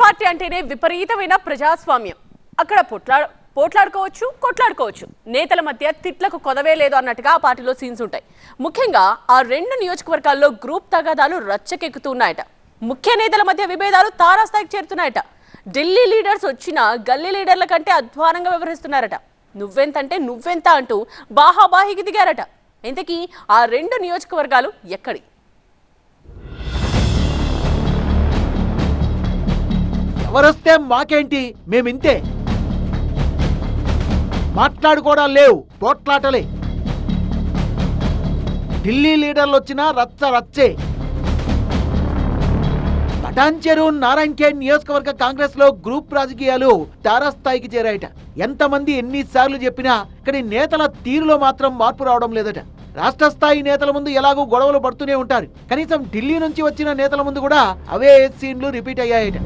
Party అంటేనే విపరీతమైన ప్రజాస్వామ్యం. అక్కడ పొట్లా పోట్లాడుకోవచ్చు కొట్లాడుకోవచ్చు. నేతల మధ్య తిట్లకు కొదవే లేదు అన్నట్టుగా ఆ పార్టీలో సీన్స్ ఉంటాయి. ముఖ్యంగా ఆ రెండు నియోజకవర్గాల్లో గ్రూప్ తగాదాలు రచ్చకెక్కుతున్నాయట. ముఖ్య నేతల మధ్య విభేదాలు తారాస్థాయికి చేరుతున్నాయట. ఢిల్లీ లీడర్స్ వచ్చిన గల్లీ లీడర్ల కంటే అధ్వానంగా వ్యవహరిస్తున్నారట. నువ్వెంతంటే నువ్వెంత అంటూ బాహాబాహికి దిగారట. ఇంతకీ ఆ రెండు నియోజకవర్గాలు ఎక్కడి? ఎవరొస్తే మాకేంటి? మేమింతే. మాట్లాడుకోవడాలు లేవు. పోట్లాటలే. ఢిల్లీ లీడర్లు వచ్చినా రచ్చ రచ్చే. పటాంచెరు నారాయణకే ఖేడ్ నియోజకవర్గ కాంగ్రెస్లో గ్రూప్ రాజకీయాలు తారాస్థాయికి చేరాయట. ఎంతమంది ఎన్నిసార్లు చెప్పినా ఇక్కడి నేతల తీరులో మాత్రం మార్పు రావడం లేదట. రాష్ట్ర స్థాయి నేతల ముందు ఎలాగో గొడవలు పడుతూనే ఉంటారు. కనీసం ఢిల్లీ నుంచి వచ్చిన నేతల ముందు కూడా అవే సీన్లు రిపీట్ అయ్యాయట.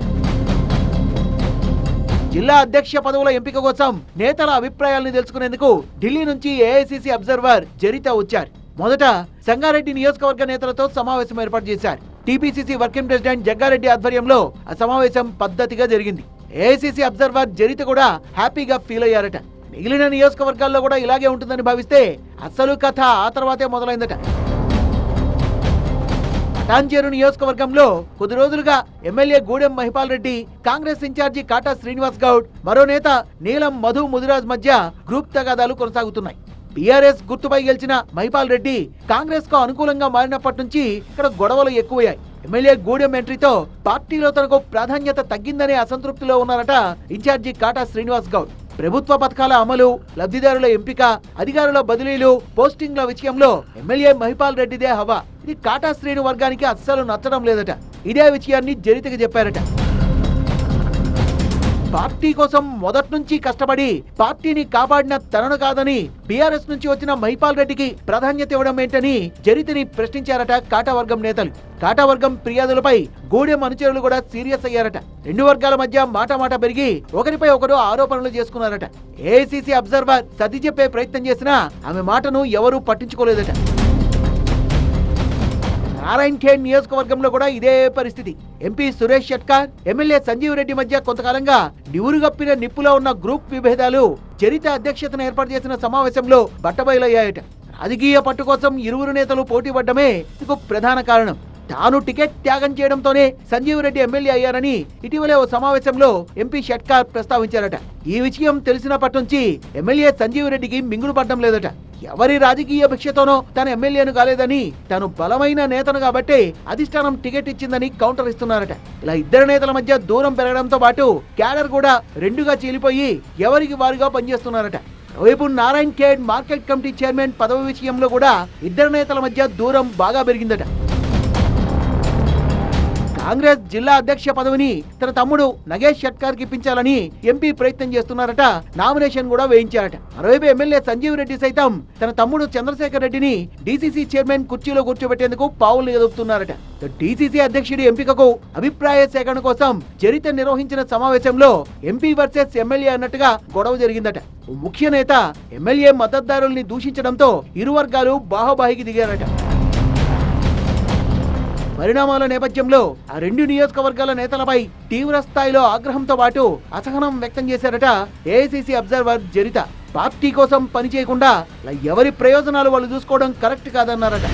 జిల్లా అధ్యక్ష పదవుల ఎంపిక కోసం నేతల అభిప్రాయాలను తెలుసుకునేందుకు ఢిల్లీ నుంచి ఏఐసిసి అబ్జర్వర్ జరిత వచ్చారు. మొదట సంగారెడ్డి నియోజకవర్గ నేతలతో సమావేశం ఏర్పాటు చేశారు. టీపీసీసీ వర్కింగ్ ప్రెసిడెంట్ జగ్గారెడ్డి ఆధ్వర్యంలో ఆ సమావేశం పద్ధతిగా జరిగింది. ఏఐసిసి అబ్జర్వర్ జరిత కూడా హ్యాపీగా ఫీల్ అయ్యారట. మిగిలిన నియోజకవర్గాల్లో కూడా ఇలాగే ఉంటుందని భావిస్తే అసలు కథ ఆ తర్వాతే మొదలైందట. టాంచేరు నియోజకవర్గంలో కొద్ది రోజులుగా MLA Gudem Mahipal Reddy Congress in charge Kata Srinivas Goud మరో నేత నీలం మధు ముదిరాజ్ మధ్య గ్రూప్ తగాదాలు కొనసాగుతున్నాయి. బీఆర్ఎస్ గుర్తుపై గెలిచిన మహిపాల్ రెడ్డి కాంగ్రెస్కు అనుకూలంగా మారినప్పటి నుంచి ఇక్కడ గొడవలు ఎక్కువయ్యాయి. ఎమ్మెల్యే గూడెం ఎంట్రీతో పార్టీలో తనకు ప్రాధాన్యత తగ్గిందనే అసంతృప్తిలో ఉన్నారట ఇన్ఛార్జి కాటా శ్రీనివాస్ గౌడ్. ప్రభుత్వ పథకాల అమలు లబ్ధిదారుల ఎంపిక అధికారుల బదిలీలు పోస్టింగ్ల విషయంలో ఎమ్మెల్యే మహిపాల్ రెడ్డిదే హవా. ఇది కాటా శ్రేణి వర్గానికి అస్సలు నచ్చడం లేదట. ఇదే విషయాన్ని జరితకి చెప్పారట. పార్టీ కోసం మొదటి నుంచి కష్టపడి పార్టీని కాపాడిన తనను కాదని బీఆర్ఎస్ నుంచి వచ్చిన మహిపాల్ రెడ్డికి ప్రాధాన్యత ఇవ్వడం ఏంటని జరితిని ప్రశ్నించారట కాటావర్గం నేతలు. కాటావర్గం ఫిర్యాదులపై గూడెం అనుచరులు కూడా సీరియస్ అయ్యారట. రెండు వర్గాల మధ్య మాట మాట పెరిగి ఒకరిపై ఒకరు ఆరోపణలు చేసుకున్నారట. ఏఐసీసీ అబ్జర్వర్ సర్ది చెప్పే ప్రయత్నం చేసినా ఆమె మాటను ఎవరూ పట్టించుకోలేదట. నారాయణ్ ఖేడ్ నియోజకవర్గంలో కూడా ఇదే పరిస్థితి. ఎంపీ సురేష్ షట్కార్ ఎమ్మెల్యే సంజీవ్ రెడ్డి మధ్య కొంతకాలంగా నివురుగప్పిన నిప్పులో ఉన్న గ్రూప్ విభేదాలు చరిత అధ్యక్షతన ఏర్పాటు చేసిన సమావేశంలో బట్టబయలయ్యాయట. రాజకీయ పట్టు కోసం ఇరువురు నేతలు పోటీ పడ్డమే ఇందుకు ప్రధాన కారణం. తాను టికెట్ త్యాగం చేయడంతోనే సంజీవ్ రెడ్డి ఎమ్మెల్యే అయ్యారని ఇటీవలే ఓ సమావేశంలో ఎంపీ షట్కార్ ప్రస్తావించారట. ఈ విషయం తెలిసినప్పటి నుంచి ఎమ్మెల్యే సంజీవ్ రెడ్డికి మింగుడు పడడం లేదట. ఎవరి రాజకీయ భిక్షతోనో తన ఎమ్మెల్యేను కాలేదని తను బలమైన నేతను కాబట్టి అధిష్టానం టికెట్ ఇచ్చిందని కౌంటర్ ఇస్తున్నారట. ఇలా ఇద్దరు నేతల మధ్య దూరం పెరగడంతో పాటు క్యాడర్ కూడా రెండుగా చీలిపోయి ఎవరికి వారుగా పనిచేస్తున్నారట. వైపు Narayan Khed market committee chairman పదవి విషయంలో కూడా ఇద్దరు నేతల మధ్య దూరం బాగా పెరిగిందట. కాంగ్రెస్ జిల్లా అధ్యక్ష పదవిని తన తమ్ముడు నగేష్ షట్కర్కి ఇప్పించాలని ఎంపీ ప్రయత్నం చేస్తున్నారట. నామినేషన్ కూడా వేయించారట. మరోవైపు ఎమ్మెల్యే సంజీవ్ రెడ్డి సైతం తన తమ్ముడు చంద్రశేఖర్ రెడ్డిని డీసీసీ చైర్మన్ కుర్చీలో కూర్చోబెట్టేందుకు పావులు ఎదుపుతున్నారట డీసీసీ అధ్యక్షుడి ఎంపికకు అభిప్రాయ సేకరణ కోసం చరిత్ర నిర్వహించిన సమావేశంలో ఎంపీ వర్సెస్ ఎమ్మెల్యే అన్నట్టుగా గొడవ జరిగిందట. ముఖ్య నేత ఎమ్మెల్యే మద్దతుదారుల్ని దూషించడంతో ఇరు వర్గాలు బాహోబాహికి దిగారట. పరిణామాల నేపథ్యంలో ఆ రెండు నియోజకవర్గాల నేతలపై తీవ్ర స్థాయిలో ఆగ్రహంతో పాటు అసహనం వ్యక్తం చేశారట ఏఐసిసి అబ్జర్వర్ జరిత. పార్టీ కోసం పనిచేయకుండా ఎవరి ప్రయోజనాలు వాళ్ళు చూసుకోవడం కరెక్ట్ కాదన్నారట.